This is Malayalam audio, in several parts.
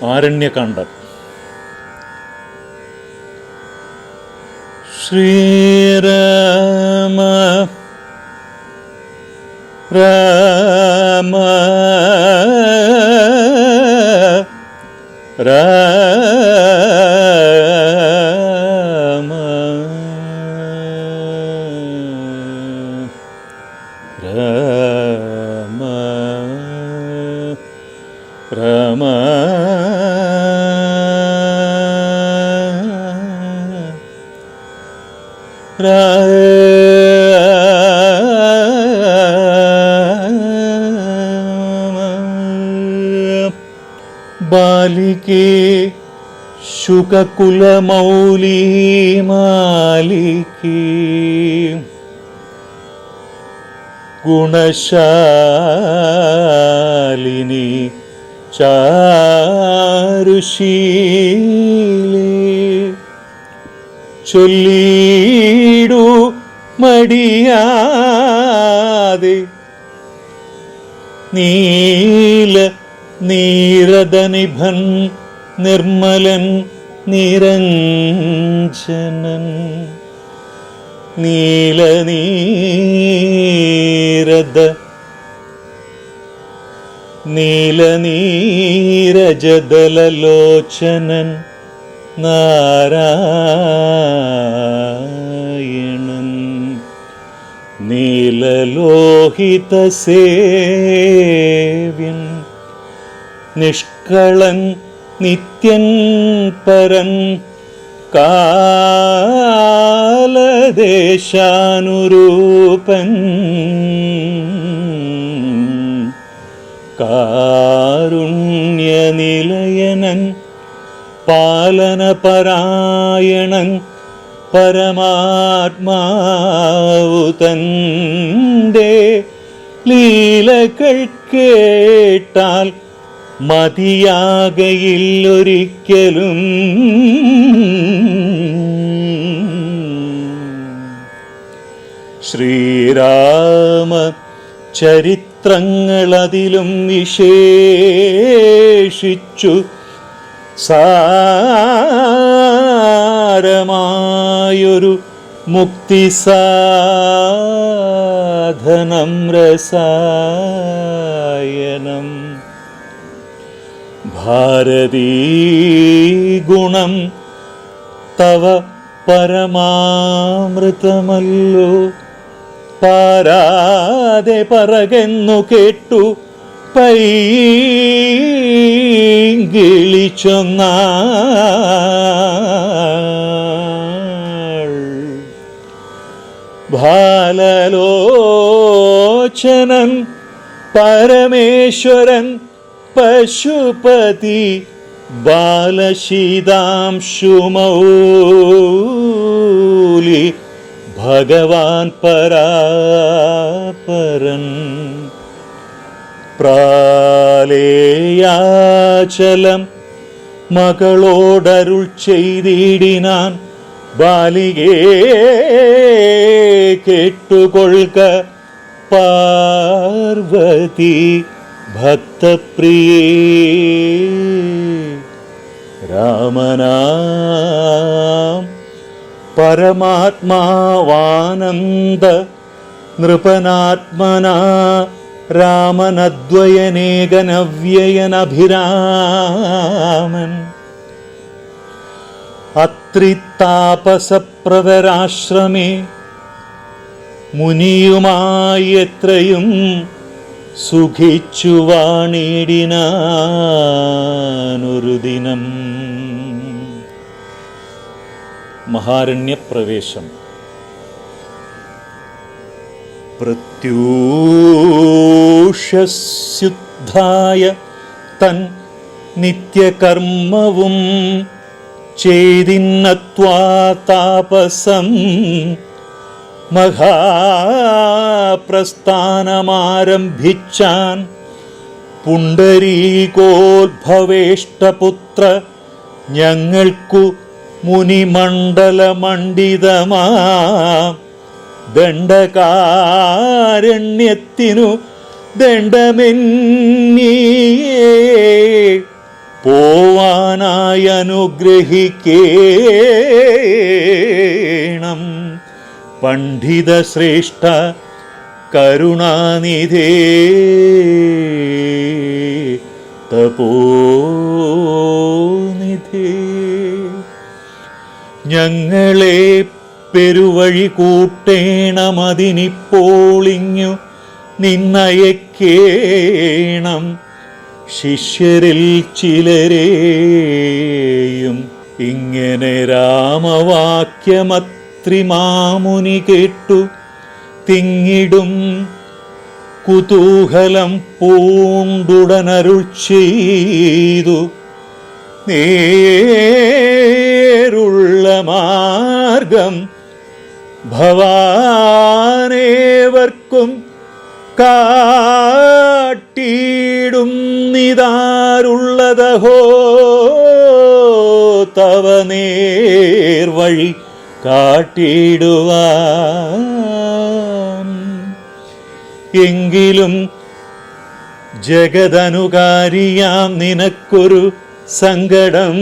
ആരണ്യകാണ്ഡം ശ്രീരാമ രാമ രാമ ബാലികേ ശുകകുലമൗലി മാലികേ ഗുണശാലിനി ചാരുശീലേ ചൊല്ലിടു മടിയാതെ നീല നീരതനിഭൻ നിർമ്മലൻ നിരഞ്ജനൻ. നീല നീരത നീല നീരജതലോചനൻ നാരായണൻ. നീലലോഹിത സേവ്യൻ നിഷ്കളൻ നിത്യൻ പരൻ കാലദേശാനുരൂപൻ കാരുണ്യനിലയനൻ പാലനപരായണൻ പരമാത്മാവു തന്റെ ലീലകൾ കേട്ടാൽ മതിയാകയില്ലൊരിക്കലും ശ്രീരാമ ചരിത്രങ്ങളതിലും വിശേഷിച്ചു സാരമായൊരു മുക്തി സാധനം രസായനം. ഭാരതീ ഗുണം തവ പരമാമൃതമല്ലോ. പാരാതെ പറകെന്നു കേട്ടു പൈകിളിച്ചൊന്നാൾ ബാലലോചനൻ പരമേശ്വരൻ പശുപതി ബാലശീതാംശുമൗലി ഭഗവാൻ പരാപരൻ. പ്രാലേയാചലം മകളോടരുൾ ചെയ്തിടിനാൻ ബാലികേ കേട്ടുകൊൾക പാർവതി ഭക്തപ്രിയേ. രാമനാം പരമാത്മാവാനന്ദ നൃപനാത്മനാ രാമനദ്വയനേകനവ്യയനഭിരാമൻ അത്രിത്താപസപ്രവരാശ്രമേ മുനിയുമായി എത്രയും സുഖിച്ചു വാണിടിനൊരു ദിനം. മഹാരണ്യപ്രവേശം. പ്രത്യൂഷസ്യുദ്ധായ തൻ നിത്യകർമ്മവും ചെയ്തിന്നത്വാ താപസം മഹാപ്രസ്ഥാനമാരംഭിച്ചാൻ പുണ്ടരീകോത്ഭവേഷ്ടപുത്ര ഞങ്ങൾക്കു മുനിമണ്ഡലമണ്ഡിതമാ. ദണ്ഡകാരണ്യത്തിനു ദണ്ഡമെന്നീയേ പോവാനായി അനുഗ്രഹിക്കേണം. പണ്ഡിത ശ്രേഷ്ഠ കരുണാനിധേ തപോനിധേ. ഞങ്ങളെ പെരുവഴി കൂട്ടേണമതിനിപ്പോളിങ്ങു നിന്നയക്കേണം. ശിഷ്യരിൽ ചിലരെയും ഇങ്ങനെ രാമവാക്യമത്രിമാമുനി കേട്ടു. തിങ്ങിടും കുതൂഹലം പൂണ്ടുടനരുൾ ചെയ്തു. നേരുള്ള മാർഗം ഭവാനേവർക്കും കാട്ടിയിടും നിതാരുള്ളതഹോ തവ നേർവഴി കാട്ടിടുവാൻ. എങ്കിലും ജഗതനുകാരിയാം നിനക്കൊരു സങ്കടം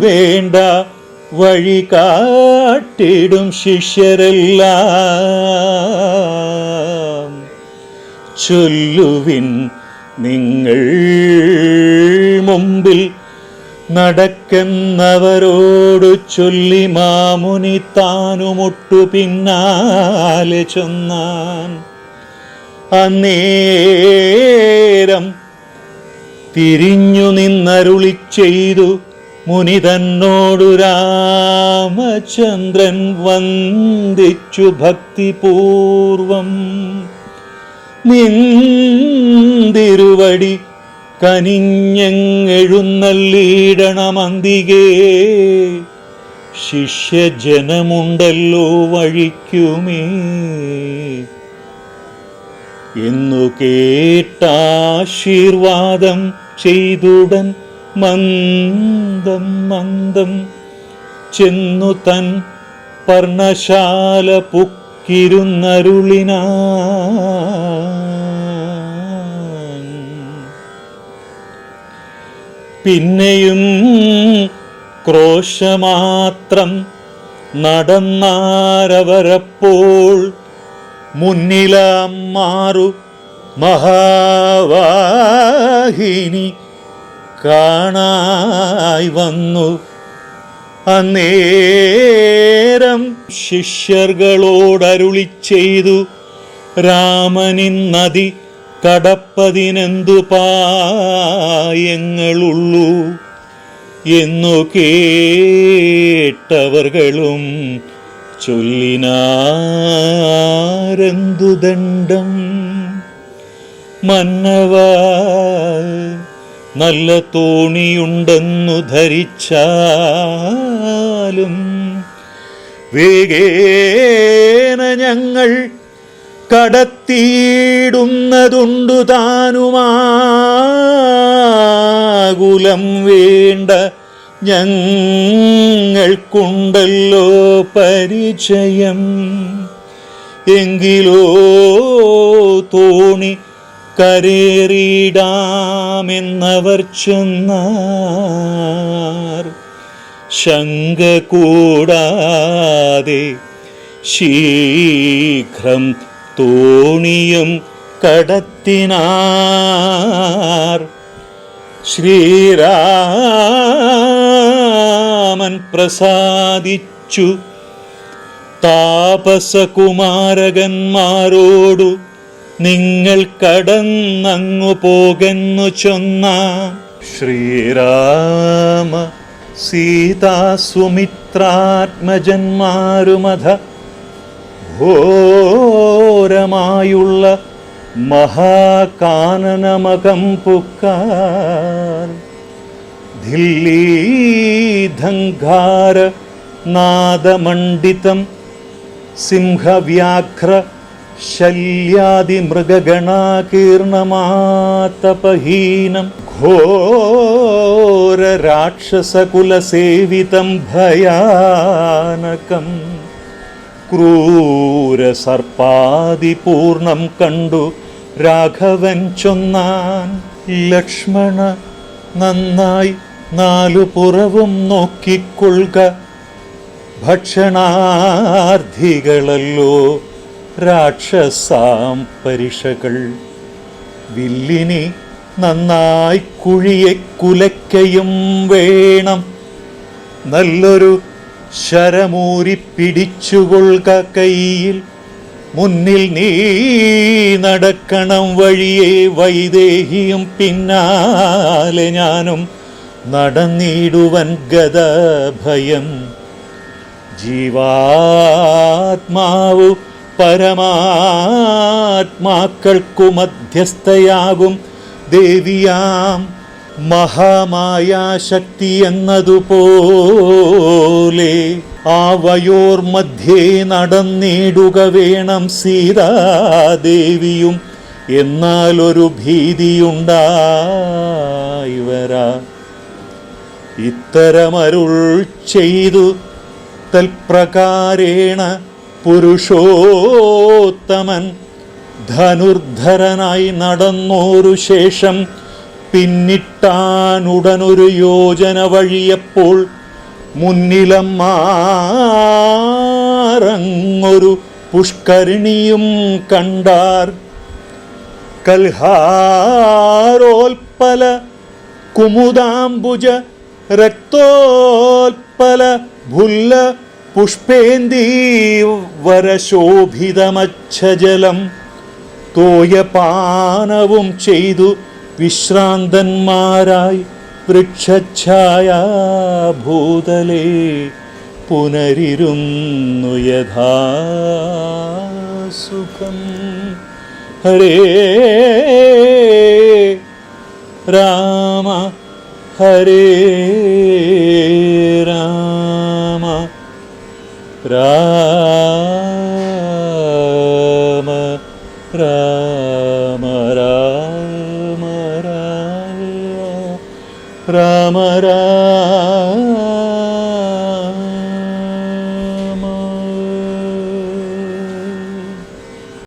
വേണ്ട. വഴി കാട്ടിടും ശിഷ്യരെല്ലാം. ചൊല്ലുവിൻ നിങ്ങൾ മുമ്പിൽ നടക്കുന്നവരോടു ചൊല്ലി മാമുനി താനുമൊട്ടു പിന്നാലെ ചൊന്നാൻ. അന്നേരം തിരിഞ്ഞു നിന്നരുളി ചെയ്തു മുനി തന്നോടു രാമചന്ദ്രൻ വന്ദിച്ചു ഭക്തിപൂർവം. നിന്തിരുവടി കനിഞ്ഞെഴുന്നല്ലീടണമന്തികേ ശിഷ്യജനമുണ്ടല്ലോ വഴിക്കുമേ. എന്നു കേട്ടാശീർവാദം ചെയ്തുടൻ മന്ദം മന്ദം ചെന്നു തൻ പർണശാല പുക്കിരുന്നരുളിനാ പിന്നെയും ക്രോശമാത്രം നടന്നാരവരപ്പോൾ മുന്നിലാം മാറു മഹാവാഹിനി കാണായി വന്നു. അന്നേരം ശിഷ്യർകളോടരുളി ചെയ്തു രാമനിന്നതി കടപ്പതിനെന്തു പായങ്ങളുള്ളൂ എന്നു കേട്ടവർകളും ചൊല്ലിനാരെന്തു ദണ്ഡം മന്നവ നല്ല തോണിയുണ്ടെന്നു ധരിച്ചാലും വേഗേന ഞങ്ങൾ കടത്തിയിടുന്നതുണ്ടു താനുമാകുലം വേണ്ട ഞങ്ങൾക്കുണ്ടല്ലോ പരിചയം. എങ്കിലോ തോണി കരേറിയിടാമെന്നവർ ചെന്നാർ. ശങ്ക കൂടാതെ ശീഘ്രം തോണിയും കടത്തിനാർ. ശ്രീരാമൻ പ്രസാദിച്ചു താപസകുമാരകന്മാരോടു നിങ്ങൾ കടന്നങ്ങു പോകെന്നു ചൊന്ന ശ്രീരാമ സീതാസുമിത്രാത്മജന്മാരുമധ ഘോരമായുള്ള മഹാകാനനമകം പുക്കാർ ദില്ലീധങ്കാര നാദമണ്ഡിതം സിംഹവ്യാഘ്ര ശല്യാദിമൃഗഗണാകീർണമാതപഹീനം ഘോരരാക്ഷസകുലസേവിതം ഭയാനകം ക്രൂരസർപ്പാദിപൂർണം കണ്ടു രാഘവൻ ചൊന്നാൻ ലക്ഷ്മണ നന്നായി നാലു പുറവും നോക്കിക്കൊള്ളുക ഭക്ഷണാർത്ഥികളല്ലോ രാക്ഷസാം പരിഷകൾ വില്ലിനി നന്നായി കുഴിയെ കുലയ്ക്കയും വേണം. നല്ലൊരു ശരമൂരി പിടിച്ചുകൊള്ളുക കയ്യിൽ. മുന്നിൽ നീ നടക്കണം വഴിയെ വൈദേഹിയും പിന്നാലെ ഞാനും നടന്നിടുവൻ ഗതഭയം ജീവാത്മാവു പരമാത്മാക്കൾക്കു മധ്യസ്ഥയാകും ദേവിയാം മഹാമായാശക്തി എന്നതുപോലെ ആ വയോർ മധ്യേ നടന്നിടുക വേണം സീതാദേവിയും. എന്നാൽ ഒരു ഭീതിയുണ്ടായി വരാ ഇത്തരമരുൾ ചെയ്തു തൽപ്രകാരേണ പുരുഷോത്തമൻ ധനുർധരനായി നടന്നോരു ശേഷം പിന്നിട്ടാനുടനൊരു യോജന വഴിയപ്പോൾ മുന്നിലമ്മാറങ്ങൊരു പുഷ്കരിണിയും കണ്ടാർ. കൽഹാരോൽപ്പല കുമുദാംബുജ രക്തോൽപ്പല ഭുല്ല പുഷ്പേന്ദീ വരശോഭിതമച്ഛജലം തോയപാനവും ചെയ്തു വിശ്രാന്തന്മാരായി വൃക്ഷഛായ ഭൂതലേ പുനരിരുന്നു യഥാസുഖം ഹരേ രാമ ഹരേ രാമ